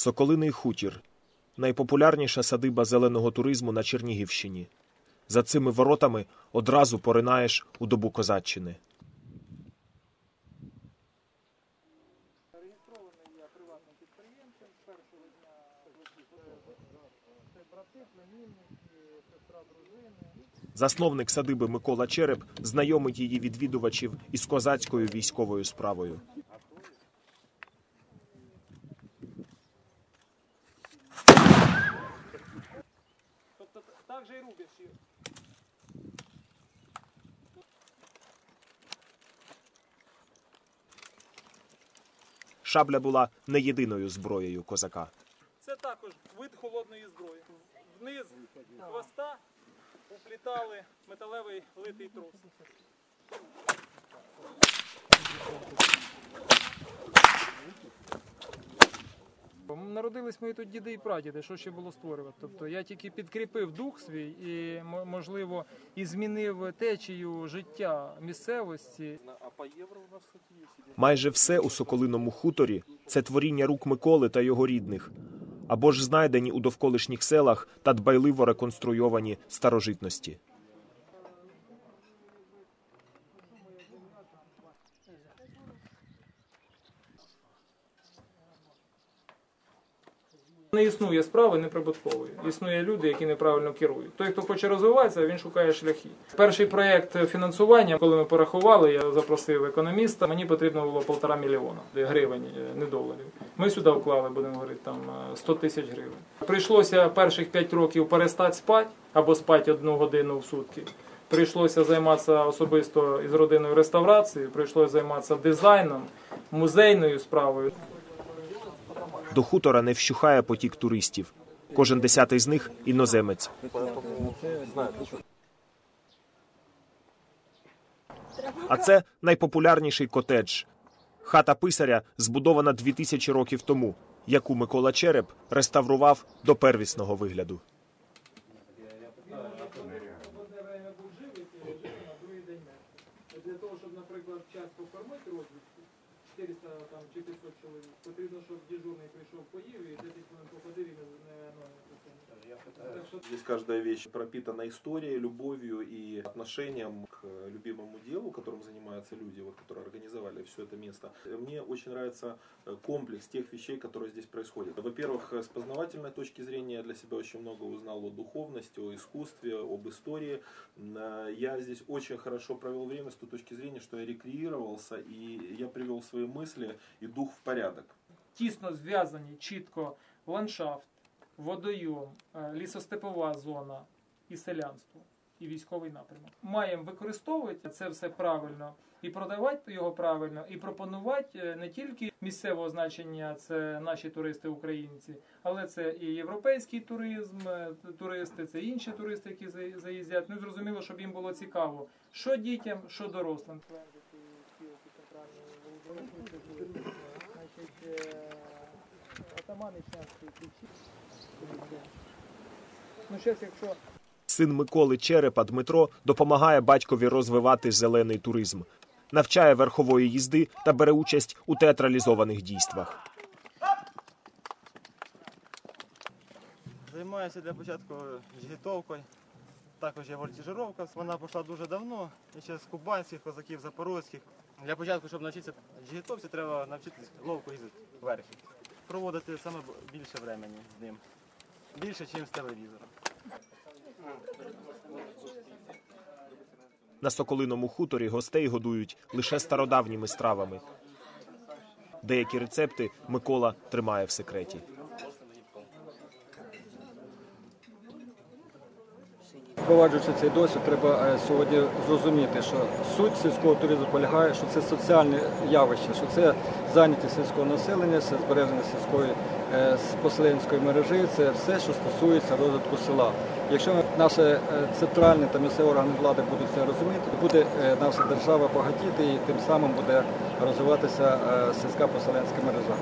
Соколиний хутір найпопулярніша садиба зеленого туризму на Чернігівщині. За цими воротами одразу поринаєш у добу козаччини. Засновник садиби Микола Череп знайомить її відвідувачів із козацькою військовою справою. Так же і рубиш. і- Шабля була не єдиною зброєю козака. Це також вид холодної зброї. Вниз хвоста уплітали металевий литий трос. Народились мої тут діди і прадіди, що ще було створювати. Тобто я тільки підкріпив дух свій і, можливо, і змінив течію життя місцевості. Майже все у Соколиному хуторі це творіння рук Миколи та його рідних, або ж знайдені у довколишніх селах та дбайливо реконструйовані старожитності. Не існує справи неприбуткової. Існує люди, які неправильно керують. Той, хто хоче розвиватися, він шукає шляхи. Перший проєкт фінансування, коли ми порахували, я запросив економіста. Мені потрібно було полтора мільйона гривень, е, не доларів. Ми сюди вклали, будемо говорити, там е, 100 тисяч гривень. Прийшлося перших 5 років перестати спати або спати одну годину в сутки. Прийшлося займатися особисто із родиною реставрацією, прийшлося займатися дизайном, музейною справою. До хутора не вщухає потік туристів. Кожен десятий з них іноземець. А це найпопулярніший котедж. Хата писаря збудована 2000 років тому, яку Микола Череп реставрував до первісного вигляду. Для того, щоб, наприклад, час покормити розвідку, 400 там, 400 чоловік, потрібно, щоб дежурний прийшов поїв і 10 хвилин походив і не, не, ну, Так що Здесь каждая вещь пропитана историей, любовью и отношением к э, любимому делу, которым занимаются люди, вот, которые организовали все это место. Мне очень нравится э, комплекс тех вещей, которые здесь происходят. Во-первых, э, с познавательной точки зрения я для себя очень много узнал о духовности, о искусстве, об истории. М, э, Я здесь очень хорошо провел время с той точки зрения, что я рекреировался и я привел свои мысли и дух в порядок. тісно зв'язані чітко ландшафт, водойом, е, лісостепова зона і селянство, і військовий напрямок. Маємо використовувати це все правильно і продавати його правильно, і пропонувати е, не тільки місцевого значення, це наші туристи українці, але це і європейський туризм, е, туристи, це інші туристи, які заїздять. Ну зрозуміло, щоб їм було цікаво, що дітям, що дорослим. Ну, зараз, якщо Син Миколи Черепа Дмитро допомагає батькові розвивати зелений туризм, навчає верхової їзди та бере участь у театралізованих дійствах. Займаюся для початку жгітовкою. Також є вольтіжировка. Вона пішла дуже давно. І ще з кубанських, козаків, запорозьких. Для початку, щоб навчитися жгітовці, треба навчитися ловко їздити верхи. Проводити саме більше времени з ним. Більше, ніж з телевізором. На Соколиному хуторі гостей годують лише стародавніми стравами. Деякі рецепти Микола тримає в секреті. Впроваджуючи цей досвід, треба е, сьогодні зрозуміти, що суть сільського туризму полягає, що це соціальне явище, що це зайнятість сільського населення, це збереження сільської е, поселенської мережі, це все, що стосується розвитку села. Якщо наші е, центральні та місцеві органи влади будуть це розуміти, то буде наша держава багатіти і тим самим буде розвиватися сільська поселенська мережа.